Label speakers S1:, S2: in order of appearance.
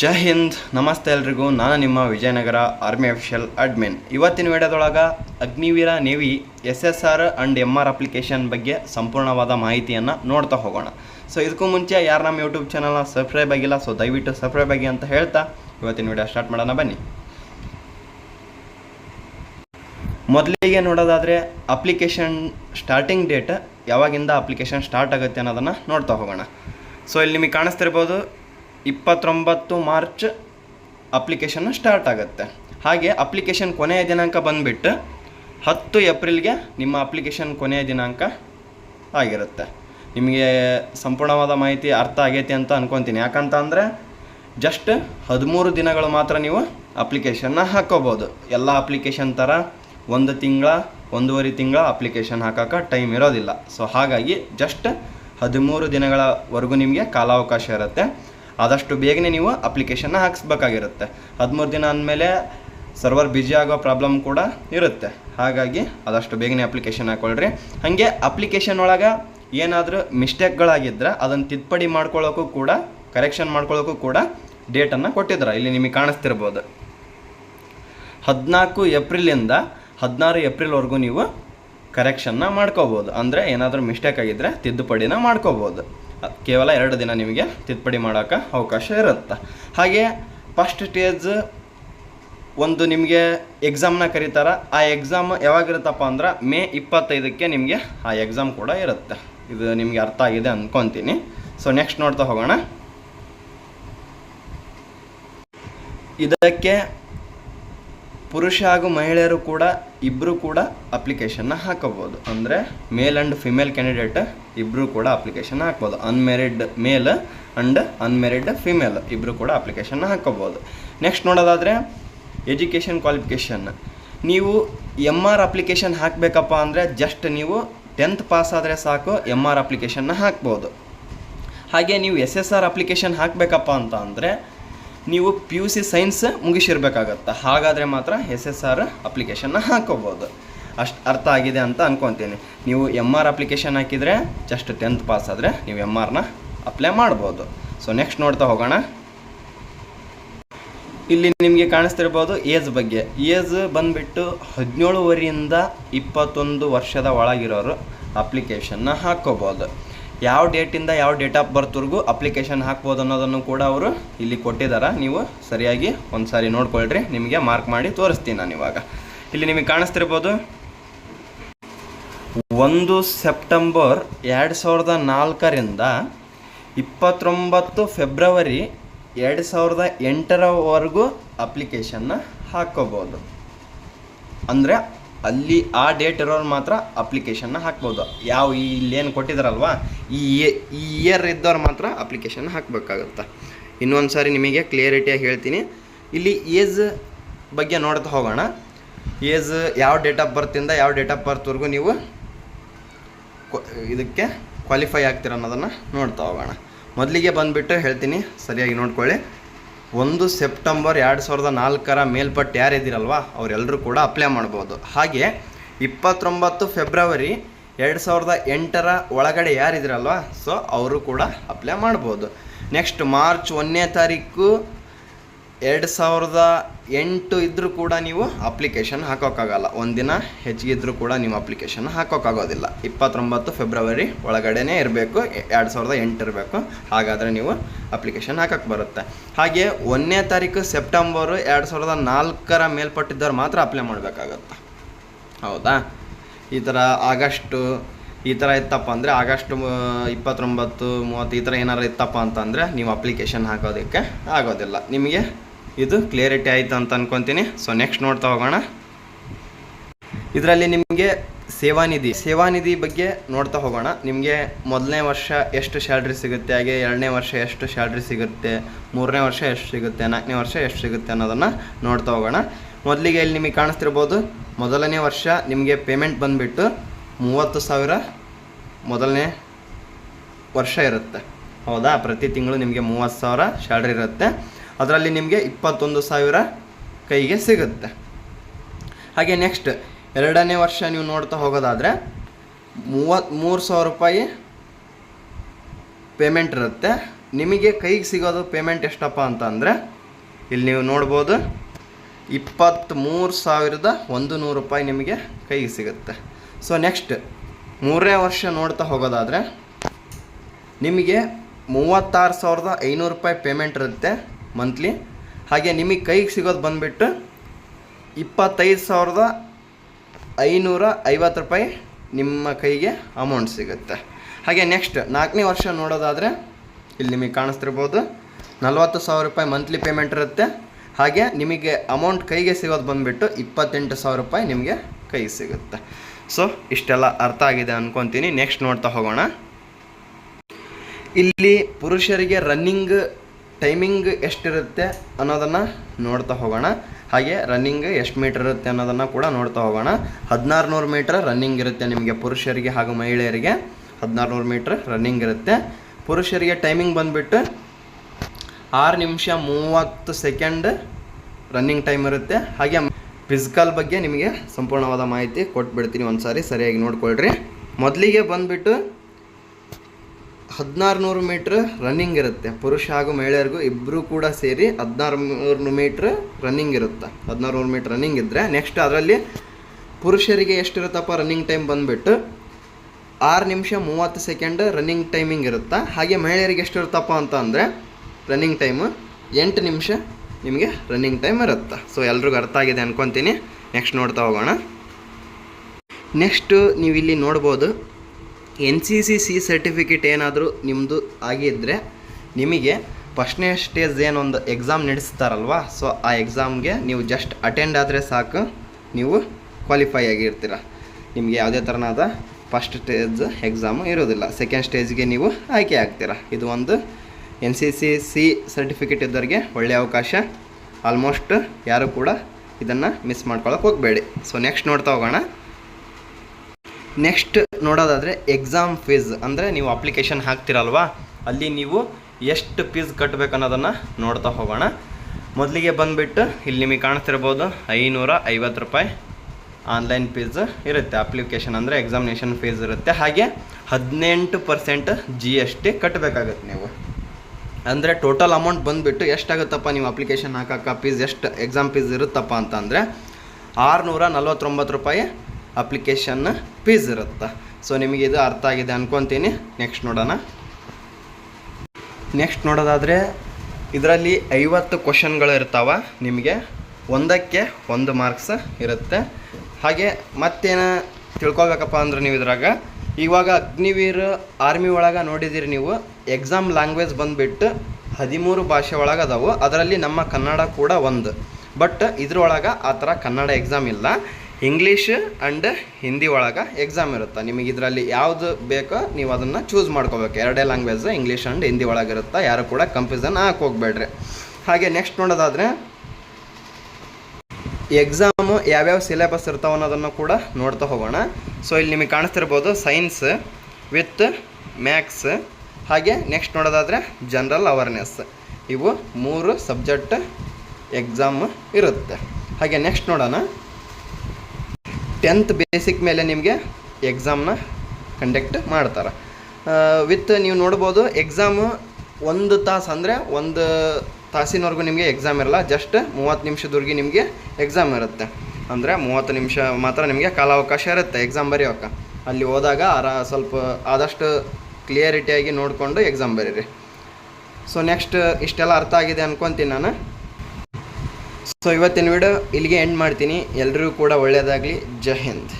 S1: ಜೈ ಹಿಂದ್, ನಮಸ್ತೆ ಎಲ್ರಿಗೂ. ನಾನು ನಿಮ್ಮ ವಿಜಯನಗರ ಆರ್ಮಿ ಅಫಿಷಿಯಲ್ ಅಡ್ಮಿನ್ ಇವತ್ತಿನ ವಿಡಿಯೋದೊಳಗೆ Agniveer navy S S R and M R application ಬಗ್ಗೆ ಸಂಪೂರ್ಣವಾದ ಮಾಹಿತಿಯನ್ನು ನೋಡ್ತಾ ಹೋಗೋಣ. ಸೊ ಇದಕ್ಕೂ ಮುಂಚೆ ಯಾರು ನಮ್ಮ ಯೂಟ್ಯೂಬ್ ಚಾನಲ್ನ ಸಬ್ಸ್ಕ್ರೈಬ್ ಆಗಿಲ್ಲ ಸೊ ದಯವಿಟ್ಟು ಸಬ್ಸ್ಕ್ರೈಬ್ ಆಗಿ ಅಂತ ಹೇಳ್ತಾ ಇವತ್ತಿನ ವಿಡಿಯೋ ಸ್ಟಾರ್ಟ್ ಮಾಡೋಣ ಬನ್ನಿ. ಮೊದಲಿಗೆ ನೋಡೋದಾದರೆ ಅಪ್ಲಿಕೇಶನ್ ಸ್ಟಾರ್ಟಿಂಗ್ ಡೇಟ್ ಯಾವಾಗಿಂದ ಅಪ್ಲಿಕೇಶನ್ ಸ್ಟಾರ್ಟ್ ಆಗುತ್ತೆ ಅನ್ನೋದನ್ನು ನೋಡ್ತಾ ಹೋಗೋಣ. ಸೊ ಇಲ್ಲಿ ನಿಮಗೆ ಕಾಣಿಸ್ತಿರ್ಬೋದು ಇಪ್ಪತ್ತೊಂಬತ್ತು ಮಾರ್ಚ್ ಅಪ್ಲಿಕೇಶನ್ ಸ್ಟಾರ್ಟ್ ಆಗುತ್ತೆ. ಹಾಗೆ ಅಪ್ಲಿಕೇಶನ್ ಕೊನೆಯ ದಿನಾಂಕ ಬಂದುಬಿಟ್ಟು ಹತ್ತು ಏಪ್ರಿಲ್ಗೆ ನಿಮ್ಮ ಅಪ್ಲಿಕೇಶನ್ ಕೊನೆಯ ದಿನಾಂಕ ಆಗಿರುತ್ತೆ. ನಿಮಗೆ ಸಂಪೂರ್ಣವಾದ ಮಾಹಿತಿ ಅರ್ಥ ಆಗೈತಿ ಅಂತ ಅನ್ಕೊತೀನಿ. ಯಾಕಂತ ಅಂದರೆ ಜಸ್ಟ್ ಹದಿಮೂರು ದಿನಗಳು ಮಾತ್ರ ನೀವು ಅಪ್ಲಿಕೇಶನ್ನ ಹಾಕೋಬೋದು. ಎಲ್ಲ ಅಪ್ಲಿಕೇಶನ್ ಥರ ಒಂದು ತಿಂಗಳ, ಒಂದೂವರೆ ತಿಂಗಳ ಅಪ್ಲಿಕೇಶನ್ ಹಾಕೋಕೆ ಟೈಮ್ ಇರೋದಿಲ್ಲ. ಸೊ ಹಾಗಾಗಿ ಜಸ್ಟ್ ಹದಿಮೂರು ದಿನಗಳವರೆಗೂ ನಿಮಗೆ ಕಾಲಾವಕಾಶ ಇರುತ್ತೆ. ಆದಷ್ಟು ಬೇಗನೆ ನೀವು ಅಪ್ಲಿಕೇಶನ್ನ ಹಾಕಿಸ್ಬೇಕಾಗಿರುತ್ತೆ. ಹದಿಮೂರು ದಿನ ಅಂದಮೇಲೆ ಸರ್ವರ್ ಬಿಜಿ ಆಗೋ ಪ್ರಾಬ್ಲಮ್ ಕೂಡ ಇರುತ್ತೆ. ಹಾಗಾಗಿ ಆದಷ್ಟು ಬೇಗನೆ ಅಪ್ಲಿಕೇಶನ್ ಹಾಕೊಳ್ರಿ. ಹಾಗೆ ಅಪ್ಲಿಕೇಶನ್ ಒಳಗೆ ಏನಾದರೂ ಮಿಸ್ಟೇಕ್ಗಳಾಗಿದ್ದರೆ ಅದನ್ನು ತಿದ್ದುಪಡಿ ಮಾಡ್ಕೊಳ್ಳೋಕ್ಕೂ ಕೂಡ ಕರೆಕ್ಷನ್ ಮಾಡ್ಕೊಳ್ಳೋಕ್ಕೂ ಕೂಡ ಡೇಟನ್ನು ಕೊಟ್ಟಿದ್ದಾರೆ ಇಲ್ಲಿ ನಿಮಗೆ ಕಾಣಿಸ್ತಿರ್ಬೋದು. ಹದಿನಾಲ್ಕು ಏಪ್ರಿಲಿಂದ ಹದಿನಾರು ಏಪ್ರಿಲ್ವರೆಗೂ ನೀವು ಕರೆಕ್ಷನ್ನ ಮಾಡ್ಕೋಬೋದು. ಅಂದರೆ ಏನಾದರೂ ಮಿಸ್ಟೇಕ್ ಆಗಿದ್ದರೆ ತಿದ್ದುಪಡಿನ ಮಾಡ್ಕೋಬೋದು. ಕೇವಲ ಎರಡು ದಿನ ನಿಮಗೆ ತಿದ್ದುಪಡಿ ಮಾಡೋಕೆ ಅವಕಾಶ ಇರುತ್ತೆ? ಹಾಗೆ ಫಸ್ಟ್ ಸ್ಟೇಜ್ ಒಂದು ನಿಮಗೆ ಎಕ್ಸಾಮ್ನ ಕರೀತಾರೆ. ಆ ಎಕ್ಸಾಮ್ ಯಾವಾಗಿರುತ್ತಪ್ಪ ಅಂದ್ರೆ ಮೇ ಇಪ್ಪತ್ತೈದಕ್ಕೆ ನಿಮಗೆ ಆ ಎಕ್ಸಾಮ್ ಕೂಡ ಇರುತ್ತೆ. ಇದು ನಿಮಗೆ ಅರ್ಥ ಆಗಿದೆ ಅಂದ್ಕೊತೀನಿ ಸೊ ನೆಕ್ಸ್ಟ್ ನೋಡ್ತಾ ಹೋಗೋಣ. ಇದಕ್ಕೆ ಪುರುಷ ಹಾಗೂ ಮಹಿಳೆಯರು ಕೂಡ ಇಬ್ಬರು ಕೂಡ ಅಪ್ಲಿಕೇಶನ್ನ ಹಾಕೋಬೋದು ಅಂದರೆ ಮೇಲ್ ಆ್ಯಂಡ್ ಫಿಮೇಲ್ ಕ್ಯಾಂಡಿಡೇಟ್ ಇಬ್ಬರು ಕೂಡ ಅಪ್ಲಿಕೇಶನ್ ಹಾಕ್ಬೋದು unmarried male and unmarried female ಇಬ್ಬರು ಕೂಡ ಅಪ್ಲಿಕೇಶನ್ನ ಹಾಕೋಬೋದು ನೆಕ್ಸ್ಟ್ ನೋಡೋದಾದರೆ ಎಜುಕೇಷನ್ ಕ್ವಾಲಿಫಿಕೇಷನ್ ನೀವು ಎಂ ಆರ್ ಅಪ್ಲಿಕೇಶನ್ ಹಾಕಬೇಕಪ್ಪ ಅಂದರೆ ಜಸ್ಟ್ ನೀವು ಟೆಂತ್ ಪಾಸ್ ಆದರೆ ಸಾಕು ಎಂ ಆರ್ ಅಪ್ಲಿಕೇಶನ್ನ ಹಾಕ್ಬೋದು ಹಾಗೆ ನೀವು ಎಸ್ ಎಸ್ ಆರ್ ಅಪ್ಲಿಕೇಶನ್ ಹಾಕಬೇಕಪ್ಪ ಅಂತ ಅಂದರೆ ನೀವು ಪಿ ಯು ಸಿ ಸೈನ್ಸ್ ಮುಗಿಸಿರ್ಬೇಕಾಗತ್ತೆ? ಹಾಗಾದರೆ ಮಾತ್ರ ಎಸ್ ಎಸ್ ಆರ್ ಅಪ್ಲಿಕೇಶನ್ನ ಹಾಕೋಬೋದು. ಅಷ್ಟು ಅರ್ಥ ಆಗಿದೆ ಅಂತ ಅಂದ್ಕೊತೀನಿ ನೀವು ಎಂ ಆರ್ ಅಪ್ಲಿಕೇಶನ್ ಹಾಕಿದರೆ ಜಸ್ಟ್ ಟೆಂತ್ ಪಾಸ್ ಆದರೆ ನೀವು ಎಂ ಆರ್ನ ಅಪ್ಲೈ ಮಾಡ್ಬೋದು. ಸೊ ನೆಕ್ಸ್ಟ್ ನೋಡ್ತಾ ಹೋಗೋಣ. ಇಲ್ಲಿ ನಿಮಗೆ ಕಾಣಿಸ್ತಿರ್ಬೋದು ಏಜ್ ಬಗ್ಗೆ. ಏಜ್ ಬಂದುಬಿಟ್ಟು ಹದಿನೇಳುವರೆಯಿಂದ ಇಪ್ಪತ್ತೊಂದು ವರ್ಷದ ಒಳಗಿರೋರು ಅಪ್ಲಿಕೇಶನ್ನ ಹಾಕ್ಕೋಬೋದು ಯಾವ ಡೇಟಿಂದ ಯಾವ ಡೇಟ್ ಆಫ್ ಬರ್ತ್ವರೆಗೂ ಅಪ್ಲಿಕೇಶನ್ ಹಾಕ್ಬೋದು ಅನ್ನೋದನ್ನು ಕೂಡ ಅವರು ಇಲ್ಲಿ ಕೊಟ್ಟಿದ್ದಾರೆ ನೀವು ಸರಿಯಾಗಿ ಒಂದು ಸಾರಿ ನೋಡ್ಕೊಳ್ರಿ, ನಿಮಗೆ ಮಾರ್ಕ್ ಮಾಡಿ ತೋರಿಸ್ತೀನಿ ನಾನು ಇವಾಗ. ಇಲ್ಲಿ ನಿಮಗೆ ಕಾಣಿಸ್ತಿರ್ಬೋದು, ಒಂದು ಸೆಪ್ಟೆಂಬರ್ ಎರಡು ಸಾವಿರದ ನಾಲ್ಕರಿಂದ ಇಪ್ಪತ್ತೊಂಬತ್ತು ಫೆಬ್ರವರಿ ಎರಡು ಸಾವಿರದ ಎಂಟರವರೆಗೂ ಅಪ್ಲಿಕೇಶನ್ನ ಹಾಕ್ಕೋಬೋದು. ಅಂದರೆ ಅಲ್ಲಿ ಆ ಡೇಟ್ ಇರೋರು ಮಾತ್ರ ಅಪ್ಲಿಕೇಶನ್ನ ಹಾಕ್ಬೋದು. ಯಾವ ಇಲ್ಲಿ ಏನು ಕೊಟ್ಟಿದ್ದಾರಲ್ವಾ ಈ ಈ ಇಯರ್ ಇದ್ದವ್ರು ಮಾತ್ರ ಅಪ್ಲಿಕೇಶನ್ ಹಾಕಬೇಕಾಗುತ್ತೆ. ಇನ್ನೊಂದು ಸಾರಿ ನಿಮಗೆ ಕ್ಲಿಯರಿಟಿಯಾಗಿ ಹೇಳ್ತೀನಿ. ಇಲ್ಲಿ ಏಜ್ ಬಗ್ಗೆ ನೋಡ್ತಾ ಹೋಗೋಣ. ಏಜ್ ಯಾವ ಡೇಟ್ ಆಫ್ ಬರ್ತಿಂದ ಯಾವ ಡೇಟ್ ಆಫ್ ಬರ್ತ್ವರೆಗೂ ನೀವು ಇದಕ್ಕೆ ಕ್ವಾಲಿಫೈ ಆಗ್ತೀರ ಅನ್ನೋದನ್ನು ನೋಡ್ತಾ ಹೋಗೋಣ. ಮೊದಲಿಗೆ ಬಂದುಬಿಟ್ಟು ಹೇಳ್ತೀನಿ, ಸರಿಯಾಗಿ ನೋಡ್ಕೊಳ್ಳಿ. ಒಂದು ಸೆಪ್ಟೆಂಬರ್ ಎರಡು ಸಾವಿರದ ನಾಲ್ಕರ ಮೇಲ್ಪಟ್ಟು ಯಾರಿದ್ದೀರಲ್ವಾ ಅವರೆಲ್ಲರೂ ಕೂಡ ಅಪ್ಲೈ ಮಾಡ್ಬೋದು. ಹಾಗೆ ಇಪ್ಪತ್ತೊಂಬತ್ತು ಫೆಬ್ರವರಿ ಎರಡು ಸಾವಿರದ ಎಂಟರ ಒಳಗಡೆ ಯಾರಿದ್ದೀರಲ್ವಾ ಸೊ ಅವರು ಕೂಡ ಅಪ್ಲೈ ಮಾಡ್ಬೋದು. ನೆಕ್ಸ್ಟ್ ಮಾರ್ಚ್ ಒಂದನೇ ತಾರೀಕು ಎರಡು ಸಾವಿರದ ಎಂಟು ಇದ್ದರೂ ಕೂಡ ನೀವು ಅಪ್ಲಿಕೇಶನ್ ಹಾಕೋಕ್ಕಾಗಲ್ಲ. ಒಂದಿನ ಹೆಚ್ಚಿಗೆ ಇದ್ದರೂ ಕೂಡ ನೀವು ಅಪ್ಲಿಕೇಶನ್ ಹಾಕೋಕ್ಕಾಗೋದಿಲ್ಲ. ಇಪ್ಪತ್ತೊಂಬತ್ತು ಫೆಬ್ರವರಿ ಒಳಗಡೆನೇ ಇರಬೇಕು, ಎರಡು ಸಾವಿರದ ಎಂಟು ಇರಬೇಕು. ಹಾಗಾದರೆ ನೀವು ಅಪ್ಲಿಕೇಶನ್ ಹಾಕಕ್ಕೆ ಬರುತ್ತೆ. ಹಾಗೆ ಒಂದನೇ ತಾರೀಕು ಸೆಪ್ಟೆಂಬರು ಎರಡು ಸಾವಿರದ ನಾಲ್ಕರ ಮೇಲ್ಪಟ್ಟಿದ್ದವ್ರು ಮಾತ್ರ ಅಪ್ಲೈ ಮಾಡಬೇಕಾಗತ್ತೆ. ಹೌದಾ? ಈ ಥರ ಆಗಸ್ಟು, ಈ ಥರ ಇತ್ತಪ್ಪ ಅಂದರೆ ಆಗಸ್ಟ್ ಇಪ್ಪತ್ತೊಂಬತ್ತು, ಮೂವತ್ತು ಈ ಥರ ಏನಾರು ಇತ್ತಪ್ಪ ಅಂತಂದರೆ ನೀವು ಅಪ್ಲಿಕೇಶನ್ ಹಾಕೋದಕ್ಕೆ ಆಗೋದಿಲ್ಲ. ನಿಮಗೆ ಇದು ಕ್ಲಿಯರಿಟಿ ಆಯಿತು ಅಂತ ಅನ್ಕೊತೀನಿ. ಸೊ ನೆಕ್ಸ್ಟ್ ನೋಡ್ತಾ ಹೋಗೋಣ. ಇದರಲ್ಲಿ ನಿಮಗೆ ಸೇವಾನಿಧಿ ಸೇವಾನಿಧಿ ಬಗ್ಗೆ ನೋಡ್ತಾ ಹೋಗೋಣ. ನಿಮಗೆ ಮೊದಲನೇ ವರ್ಷ ಎಷ್ಟು ಸ್ಯಾಲ್ರಿ ಸಿಗುತ್ತೆ, ಹಾಗೆ ಎರಡನೇ ವರ್ಷ ಎಷ್ಟು ಸ್ಯಾಲ್ರಿ ಸಿಗುತ್ತೆ, ಮೂರನೇ ವರ್ಷ ಎಷ್ಟು ಸಿಗುತ್ತೆ, ನಾಲ್ಕನೇ ವರ್ಷ ಎಷ್ಟು ಸಿಗುತ್ತೆ ಅನ್ನೋದನ್ನು ನೋಡ್ತಾ ಹೋಗೋಣ. ಮೊದಲಿಗೆ ಇಲ್ಲಿ ನಿಮಗೆ ಕಾಣಿಸ್ತಿರ್ಬೋದು, ಮೊದಲನೇ ವರ್ಷ ನಿಮಗೆ ಪೇಮೆಂಟ್ ಬಂದುಬಿಟ್ಟು ಮೂವತ್ತು ಸಾವಿರ ಮೊದಲನೇ ವರ್ಷ ಇರುತ್ತೆ. ಹೌದಾ? ಪ್ರತಿ ತಿಂಗಳು ನಿಮಗೆ ಮೂವತ್ತು ಸಾವಿರ ಸ್ಯಾಲ್ರಿ ಇರುತ್ತೆ. ಅದರಲ್ಲಿ ನಿಮಗೆ ಇಪ್ಪತ್ತೊಂದು ಸಾವಿರ ಕೈಗೆ ಸಿಗುತ್ತೆ. ಹಾಗೆ ನೆಕ್ಸ್ಟ್ ಎರಡನೇ ವರ್ಷ ನೀವು ನೋಡ್ತಾ ಹೋಗೋದಾದರೆ ಮೂವತ್ತ್ಮೂರು ಸಾವಿರ ರೂಪಾಯಿ ಪೇಮೆಂಟ್ ಇರುತ್ತೆ. ನಿಮಗೆ ಕೈಗೆ ಸಿಗೋದು ಪೇಮೆಂಟ್ ಎಷ್ಟಪ್ಪ ಅಂತಂದರೆ, ಇಲ್ಲಿ ನೀವು ನೋಡ್ಬೋದು ಇಪ್ಪತ್ತ್ಮೂರು ಸಾವಿರದ ಒಂದು ನೂರು ರೂಪಾಯಿ ನಿಮಗೆ ಕೈಗೆ ಸಿಗುತ್ತೆ. ಸೊ ನೆಕ್ಸ್ಟ್ ಮೂರನೇ ವರ್ಷ ನೋಡ್ತಾ ಹೋಗೋದಾದರೆ, ನಿಮಗೆ ಮೂವತ್ತಾರು ಸಾವಿರದ ಐನೂರು ರೂಪಾಯಿ ಪೇಮೆಂಟ್ ಇರುತ್ತೆ. ಮಂತ್ಲಿ ಹಾಗೆ ನಿಮಗೆ ಕೈಗೆ ಸಿಗೋದು ಬಂದುಬಿಟ್ಟು ಇಪ್ಪತ್ತೈದು ಸಾವಿರದ ಐನೂರ ಐವತ್ತು ರೂಪಾಯಿ ನಿಮ್ಮ ಕೈಗೆ ಅಮೌಂಟ್ ಸಿಗುತ್ತೆ. ಹಾಗೆ ನೆಕ್ಸ್ಟ್ ನಾಲ್ಕನೇ ವರ್ಷ ನೋಡೋದಾದರೆ ಇಲ್ಲಿ ನಿಮಗೆ ಕಾಣಿಸ್ತಿರ್ಬೋದು. ನಲ್ವತ್ತು ಸಾವಿರ ರೂಪಾಯಿ ಮಂತ್ಲಿ ಪೇಮೆಂಟ್ ಇರುತ್ತೆ. ಹಾಗೆ ನಿಮಗೆ ಅಮೌಂಟ್ ಕೈಗೆ ಸಿಗೋದು ಬಂದುಬಿಟ್ಟು ಇಪ್ಪತ್ತೆಂಟು ಸಾವಿರ ರೂಪಾಯಿ ನಿಮಗೆ ಕೈಗೆ ಸಿಗುತ್ತೆ. ಸೊ ಇಷ್ಟೆಲ್ಲ ಅರ್ಥ ಆಗಿದೆ ಅಂದ್ಕೊತೀನಿ ನೆಕ್ಸ್ಟ್ ನೋಡ್ತಾ ಹೋಗೋಣ. ಇಲ್ಲಿ ಪುರುಷರಿಗೆ ರನ್ನಿಂಗ್ ಟೈಮಿಂಗ್ ಎಷ್ಟಿರುತ್ತೆ ಅನ್ನೋದನ್ನು ನೋಡ್ತಾ ಹೋಗೋಣ. ಹಾಗೆ ರನ್ನಿಂಗ್ ಎಷ್ಟು ಮೀಟರ್ ಇರುತ್ತೆ ಅನ್ನೋದನ್ನು ಕೂಡ ನೋಡ್ತಾ ಹೋಗೋಣ. ಹದಿನಾರು ನೂರು ಮೀಟ್ರ್ ರನ್ನಿಂಗ್ ಇರುತ್ತೆ ನಿಮಗೆ ಪುರುಷರಿಗೆ ಹಾಗೂ ಮಹಿಳೆಯರಿಗೆ. ಹದಿನಾರು ನೂರು ಮೀಟ್ರ್ ರನ್ನಿಂಗ್ ಇರುತ್ತೆ. ಪುರುಷರಿಗೆ ಟೈಮಿಂಗ್ ಬಂದುಬಿಟ್ಟು ಆರು ನಿಮಿಷ ಮೂವತ್ತು ಸೆಕೆಂಡ್ ರನ್ನಿಂಗ್ ಟೈಮ್ ಇರುತ್ತೆ. ಹಾಗೆ ಫಿಸಿಕಲ್ ಬಗ್ಗೆ ನಿಮಗೆ ಸಂಪೂರ್ಣವಾದ ಮಾಹಿತಿ ಕೊಟ್ಬಿಡ್ತೀನಿ ಒಂದು ಸಾರಿ ಸರಿಯಾಗಿ ನೋಡ್ಕೊಳ್ರಿ. ಮೊದಲಿಗೆ ಬಂದುಬಿಟ್ಟು ಹದಿನಾರು ನೂರು ಮೀಟ್ರ್ ರನ್ನಿಂಗ್ ಇರುತ್ತೆ. ಪುರುಷ ಹಾಗೂ ಮಹಿಳೆಯರಿಗೂ ಇಬ್ಬರೂ ಕೂಡ ಸೇರಿ ಹದಿನಾರು ನೂರು ಮೀಟ್ರ್ ರನ್ನಿಂಗ್ ಇರುತ್ತೆ. ಹದಿನಾರು ನೂರು ಮೀಟ್ರ್ ರನ್ನಿಂಗ್ ಇದ್ದರೆ ನೆಕ್ಸ್ಟ್ ಅದರಲ್ಲಿ ಪುರುಷರಿಗೆ ಎಷ್ಟಿರುತ್ತಪ್ಪ ರನ್ನಿಂಗ್ ಟೈಮ್ ಬಂದುಬಿಟ್ಟು? ಆರು ನಿಮಿಷ ಮೂವತ್ತು ಸೆಕೆಂಡ್ ರನ್ನಿಂಗ್ ಟೈಮಿಂಗ್ ಇರುತ್ತೆ? ಹಾಗೆ ಮಹಿಳೆಯರಿಗೆ ಎಷ್ಟಿರುತ್ತಪ್ಪ ಅಂತ ಅಂದರೆ ರನ್ನಿಂಗ್ ಟೈಮು ಎಂಟು ನಿಮಿಷ ನಿಮಗೆ ರನ್ನಿಂಗ್ ಟೈಮ್ ಇರುತ್ತೆ? ಸೊ ಎಲ್ರಿಗೂ ಅರ್ಥ ಆಗಿದೆ ಅನ್ಕೊತೀನಿ. ನೆಕ್ಸ್ಟ್ ನೋಡ್ತಾ ಹೋಗೋಣ. ನೆಕ್ಸ್ಟು ನೀವು ಇಲ್ಲಿ ನೋಡ್ಬೋದು N C C C certificate ಏನಾದರೂ ನಿಮ್ಮದು ಆಗಿದ್ದರೆ ನಿಮಗೆ ಫಸ್ಟ್ನೇ ಸ್ಟೇಜ್ ಏನೊಂದು ಎಕ್ಸಾಮ್ ನಡೆಸ್ತಾರಲ್ವಾ? ಸೊ ಆ ಎಕ್ಸಾಮ್ಗೆ ನೀವು ಜಸ್ಟ್ ಅಟೆಂಡ್ ಆದರೆ ಸಾಕು. ನೀವು ಕ್ವಾಲಿಫೈ ಆಗಿರ್ತೀರ. ನಿಮಗೆ ಯಾವುದೇ ಥರನಾದ ಫಸ್ಟ್ ಸ್ಟೇಜ್ ಎಕ್ಸಾಮು ಇರೋದಿಲ್ಲ ಸೆಕೆಂಡ್ ಸ್ಟೇಜ್ಗೆ ನೀವು ಆಯ್ಕೆ ಆಗ್ತೀರ. ಇದು ಒಂದು N C C C certificate ಇದ್ದವರಿಗೆ ಒಳ್ಳೆಯ ಅವಕಾಶ. ಆಲ್ಮೋಸ್ಟ್ ಯಾರು ಕೂಡ ಇದನ್ನು ಮಿಸ್ ಮಾಡ್ಕೊಳಕ್ಕೆ ಹೋಗಬೇಡಿ. ಸೊ ನೆಕ್ಸ್ಟ್ ನೋಡ್ತಾ ಹೋಗೋಣ. ನೆಕ್ಸ್ಟ್ ನೋಡೋದಾದರೆ ಎಕ್ಸಾಮ್ ಫೀಸ್ ಅಂದರೆ ನೀವು ಅಪ್ಲಿಕೇಶನ್ ಹಾಕ್ತಿರಲ್ವಾ? ಅಲ್ಲಿ ನೀವು ಎಷ್ಟು ಫೀಸ್ ಕಟ್ಟಬೇಕು ಅನ್ನೋದನ್ನು ನೋಡ್ತಾ ಹೋಗೋಣ. ಮೊದಲಿಗೆ ಬಂದುಬಿಟ್ಟು ಇಲ್ಲಿ ನಿಮಗೆ ಕಾಣಿಸ್ತಿರ್ಬೋದು ಐನೂರ ಐವತ್ತು ರೂಪಾಯಿ ಆನ್ಲೈನ್ ಫೀಸ್ ಇರುತ್ತೆ. ಅಪ್ಲಿಕೇಶನ್ ಅಂದರೆ ಎಕ್ಸಾಮಿನೇಷನ್ ಫೀಸ್ ಇರುತ್ತೆ. ಹಾಗೆ ಹದಿನೆಂಟು ಪರ್ಸೆಂಟ್ ಜಿ ಎಸ್ ಟಿ ಕಟ್ಟಬೇಕಾಗತ್ತೆ ನೀವು. ಅಂದರೆ ಟೋಟಲ್ ಅಮೌಂಟ್ ಬಂದುಬಿಟ್ಟು ಎಷ್ಟಾಗುತ್ತಪ್ಪ ನೀವು ಅಪ್ಲಿಕೇಶನ್ ಹಾಕಕ್ಕೆ ಫೀಸ್ ಎಷ್ಟು ಎಕ್ಸಾಮ್ ಫೀಸ್ ಇರುತ್ತಪ್ಪ ಅಂತಂದರೆ ಆರುನೂರ ನಲ್ವತ್ತೊಂಬತ್ತು ರೂಪಾಯಿ ಅಪ್ಲಿಕೇಶನ್ ಫೀಸ್ ಇರುತ್ತೆ? ಸೊ ನಿಮಗೆ ಇದು ಅರ್ಥ ಆಗಿದೆ ಅನ್ಕೊತೀನಿ. ನೆಕ್ಸ್ಟ್ ನೋಡೋಣ. ನೆಕ್ಸ್ಟ್ ನೋಡೋದಾದರೆ, ಇದರಲ್ಲಿ ಐವತ್ತು ಕ್ವಶನ್ಗಳು ಇರ್ತಾವೆ. ನಿಮಗೆ ಒಂದಕ್ಕೆ ಒಂದು ಮಾರ್ಕ್ಸ್ ಇರುತ್ತೆ. ಹಾಗೆ ಮತ್ತೇನು ತಿಳ್ಕೊಬೇಕಪ್ಪ ಅಂದ್ರೆ ನೀವು ಇದ್ರಾಗ, ಇವಾಗ ಅಗ್ನಿವೀರ್ ಆರ್ಮಿ ಒಳಗೆ ನೋಡಿದ್ದೀರಿ ನೀವು ಎಕ್ಸಾಮ್ ಲ್ಯಾಂಗ್ವೇಜ್ ಬಂದುಬಿಟ್ಟು ಹದಿಮೂರು ಭಾಷೆ ಒಳಗೆ ಅದಾವು. ಅದರಲ್ಲಿ ನಮ್ಮ ಕನ್ನಡ ಕೂಡ ಒಂದು. ಬಟ್ ಇದ್ರೊಳಗೆ ಆ ಥರ ಕನ್ನಡ ಎಕ್ಸಾಮ್ ಇಲ್ಲ. ಇಂಗ್ಲೀಷ್ ಆ್ಯಂಡ್ ಹಿಂದಿ ಒಳಗೆ ಎಕ್ಸಾಮ್ ಇರುತ್ತೆ? ನಿಮಗೆ ಇದರಲ್ಲಿ ಯಾವುದು ಬೇಕೋ ನೀವು ಅದನ್ನು ಚೂಸ್ ಮಾಡ್ಕೋಬೇಕು. ಎರಡೇ ಲ್ಯಾಂಗ್ವೇಜ್ ಇಂಗ್ಲೀಷ್ ಆ್ಯಂಡ್ ಹಿಂದಿ ಒಳಗಿರುತ್ತೆ ಯಾರು ಕೂಡ ಕನ್ಫ್ಯೂಸನ್ ಹಾಕಿ ಹೋಗ್ಬೇಡ್ರಿ. ಹಾಗೆ ನೆಕ್ಸ್ಟ್ ನೋಡೋದಾದರೆ ಎಕ್ಸಾಮು ಯಾವ್ಯಾವ ಸಿಲೆಬಸ್ ಇರ್ತಾವೆ ಅನ್ನೋದನ್ನು ಕೂಡ ನೋಡ್ತಾ ಹೋಗೋಣ. ಸೊ ಇಲ್ಲಿ ನಿಮಗೆ ಕಾಣಿಸ್ತಿರ್ಬೋದು ಸೈನ್ಸ್ ವಿತ್ ಮ್ಯಾಕ್ಸ್ ಹಾಗೆ ನೆಕ್ಸ್ಟ್ ನೋಡೋದಾದರೆ ಜನರಲ್ ಅವೇರ್ನೆಸ್ ಇವು ಮೂರು ಸಬ್ಜೆಕ್ಟ್ ಎಕ್ಸಾಮ್ ಇರುತ್ತೆ. ಹಾಗೆ ನೆಕ್ಸ್ಟ್ ನೋಡೋಣ. ಟೆಂತ್ ಬೇಸಿಕ್ ಮೇಲೆ ನಿಮಗೆ ಎಕ್ಸಾಮ್ನ ಕಂಡಕ್ಟ್ ಮಾಡ್ತಾರೆ. ವಿತ್ ನೀವು ನೋಡ್ಬೋದು ಎಕ್ಸಾಮು ಒಂದು ತಾಸು ಅಂದರೆ ಒಂದು ತಾಸಿನವರೆಗೂ ನಿಮಗೆ ಎಕ್ಸಾಮ್ ಇರಲ್ಲ ಜಸ್ಟ್ ಮೂವತ್ತು ನಿಮಿಷದವರೆಗೆ ನಿಮಗೆ ಎಕ್ಸಾಮ್ ಇರುತ್ತೆ. ಅಂದರೆ ಮೂವತ್ತು ನಿಮಿಷ ಮಾತ್ರ ನಿಮಗೆ ಕಾಲಾವಕಾಶ ಇರುತ್ತೆ ಎಕ್ಸಾಮ್ ಬರೆಯೋಕೆ. ಅಲ್ಲಿ ಹೋದಾಗ ಆರ, ಸ್ವಲ್ಪ ಆದಷ್ಟು ಕ್ಲಿಯರಿಟಿಯಾಗಿ ನೋಡಿಕೊಂಡು ಎಕ್ಸಾಮ್ ಬರೀರಿ. ಸೊ ನೆಕ್ಸ್ಟ್ ಇಷ್ಟೆಲ್ಲ ಅರ್ಥ ಆಗಿದೆ ಅನ್ಕೊತೀನಿ ನಾನು. ಸೊ ಇವತ್ತಿನ ವಿಡಿಯೋ ಇಲ್ಲಿಗೆ ಎಂಡ್ ಮಾಡ್ತೀನಿ. ಎಲ್ಲರಿಗೂ ಕೂಡ ಒಳ್ಳೆಯದಾಗಲಿ ಜೈ ಹಿಂದ್.